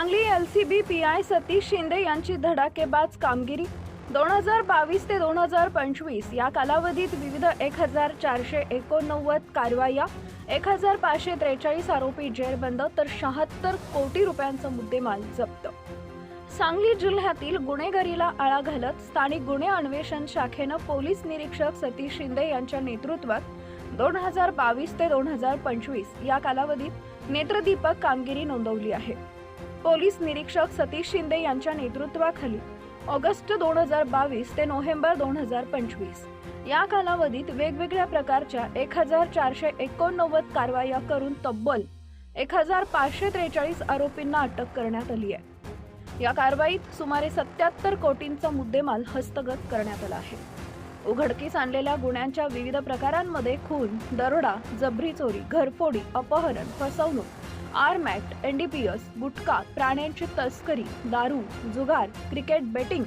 Sangli L C B P I Satish Shinde यांची धडाकेबाज कामगिरी. दोन हजार बावीस ते दोन हजार पंचवीस या कालावधीत विविध एक हजार चारशे एकोणनव्वद कारवाया एक हजार पाचशे त्रेचाळीस आरोपी जेरबंद तर शहात्तर कोटी रुपयांचा मुद्देमाल जप्त. सांगली जिल्ह्यातील गुन्हेगारीला आळा घालत स्थानिक गुन्हे अन्वेषण शाखेनं पोलीस निरीक्षक सतीश शिंदे यांच्या नेतृत्वात दोन हजार बावीस ते दोन हजार पंचवीस या कालावधीत नेत्रदीपक कामगिरी नोंदवली आहे. पोलीस निरीक्षक सतीश शिंदे यांच्या नेतृत्वाखाली ऑगस्ट दोन हजार बावीस ते नोव्हेंबर दोन हजार पंचवीस. या कालावधीत वेगवेगळ्या प्रकारच्या एक हजार चारशे एकोणनव्वद कारवाया करून तब्बल एक हजार पाचशे त्रेचाळीस आरोपींना अटक करण्यात आली आहे. या कारवाईत सुमारे सत्याहत्तर कोटींचा मुद्देमाल हस्तगत करण्यात आला आहे. उघडकीस आणलेल्या गुन्ह्यांच्या विविध प्रकारांमध्ये खून दरोडा जबरी चोरी घरफोडी अपहरण फसवणूक आरमॅट एनडीपीएस गुटखा प्राण्यांची तस्करी दारू जुगार क्रिकेट बेटिंग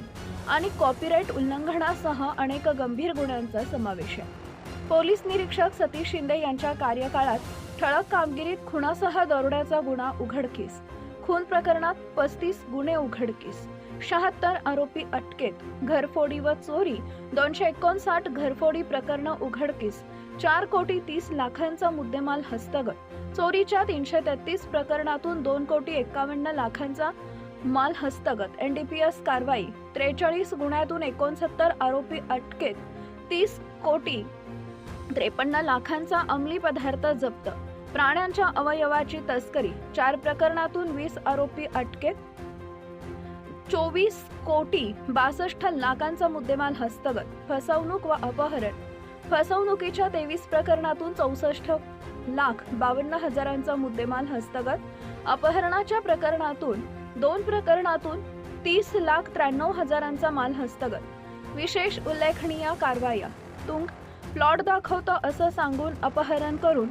आणि कॉपीराईट उल्लंघनासह अनेक गंभीर गुन्ह्यांचा समावेश आहे. पोलीस निरीक्षक सतीश शिंदे यांच्या कार्यकाळात ठळक कामगिरीत खुनासह दरोड्याचा गुन्हा उघडकीस खून प्रकरणात पस्तीस गुन्हे उघडकीस शहात्तर आरोपी अटकेत घरफोडी व चोरी दोनशे एकोणसाठ घरफोडी प्रकरणं उघडकीस चार कोटी तीस लाखांचा मुद्देमाल हस्तगत. चोरीच्या तीनशे तेहतीस प्रकरणातून दोन कोटी एकावन्न लाखांचा माल हस्तगत. एनडीपीएस कारवाई. त्रेचाळीस गुन्ह्यातून एकोणसत्तर आरोपी अटकेत. तीस कोटी त्रेपन्न लाखांचा अंमली पदार्थ जप्त. प्राण्यांच्या अवयवाची तस्करी. चार प्रकरणातून वीस आरोपी अटकेत. चोवीस कोटी बासष्ट लाखांचा मुद्देमाल हस्तगत. फसवणूक व अपहरण. फसवणुकीच्या तेवीस प्रकरणातून चौसष्ट लाख बावन्न हजारांचा मुद्देमाल हस्तगत. अपहरणाच्या प्रकरणातून दोन प्रकरणातून तीस लाख त्र्याण्णव हजारांचा माल हस्तगत. विशेष उल्लेखनीय कारवाया तुंग प्लॉट दाखवतो असं सांगून अपहरण करून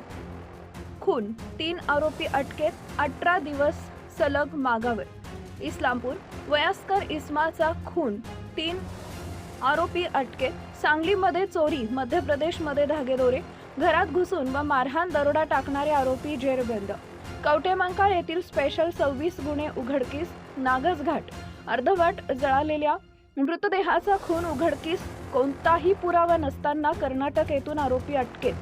खून. तीन आरोपी अटकेत अठरा दिवस सलग मागावर. इस्लामपूर वयस्कर इस्माचा खून. तीन आरोपी अटकेत सांगलीमध्ये चोरी मध्य प्रदेशमध्ये धागेदोरे घरात घुसून व मारहाण दरोडा टाकणारे आरोपी जेरबंद. कवटेमांकाळ येथील स्पेशल सव्वीस गुन्हे उघडकीस नागस घाट. अर्धवट जळालेल्या मृतदेहाचा खून उघडकीस कोणताही पुरावा नसताना कर्नाटक येथून आरोपी अटकेत.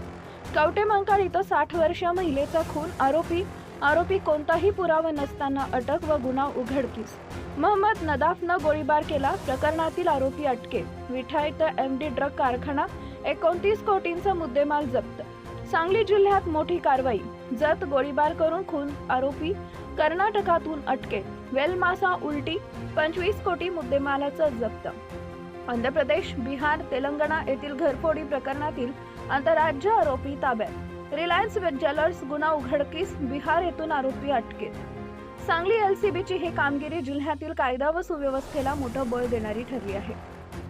कवटेमांकाळ इथं साठ वर्षीय महिलेचा खून आरोपी आरोपी कोणताही पुरावा नसताना अटक व गुन्हा उघडकीस. महम्मद नदाफनं गोळीबार केला प्रकरणातील आरोपी अटकेत विठा इथं एम डी ड्रग कारखाना एकोणतीस कोटींचा मुद्देमाल जप्त. सांगली जिल्ह्यात मोठी कारवाई. जत गोळीबार करून खून आरोपी कर्नाटकातून अटके. वेलमासा उलटी पंचवीस कोटी मुद्देमालाचा जप्त. आंध्र प्रदेश बिहार तेलंगणा येथील घरफोडी प्रकरणातील आंतरराज्य आरोपी ताब्यात. रिलायन्स ज्वेलर्स गुन्हा उघडकीस बिहार येथून आरोपी अटकेत. सांगली एलसीबीची ही कामगिरी जिल्ह्यातील कायदा व सुव्यवस्थेला मोठं बळ देणारी ठरली आहे.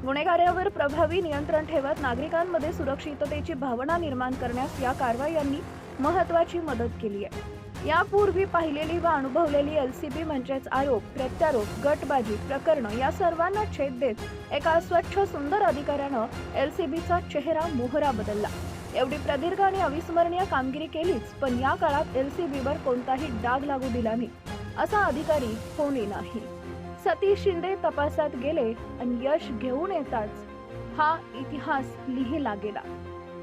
गुन्हेगारावर प्रभावी नियंत्रण ठेवत नागरिकांमध्ये सुरक्षिततेची भावना निर्माण करण्यास या कारवायांनी महत्वाची मदत केली आहे. यापूर्वी पाहिलेली व अनुभवलेली एलसीबी म्हणजेच आरोप प्रत्यारोप गटबाजी प्रकरण या सर्वांना छेद देत एका स्वच्छ सुंदर अधिकाऱ्यानं एलसीबीचा चेहरा मोहरा बदलला. एवढी प्रदीर्घ आणि अविस्मरणीय कामगिरी केलीच पण या काळात एल सी बीवर कोणताही डाग लागू दिला नाही असा अधिकारी कोणी नाही. सतीश शिंदे तपासात गेले आणि यश घेऊन येताच हा इतिहास लिहिला गेला.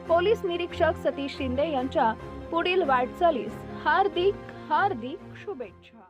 पोलीस निरीक्षक सतीश शिंदे यांच्या पुढील वाटचालीस हार्दिक हार्दिक शुभेच्छा.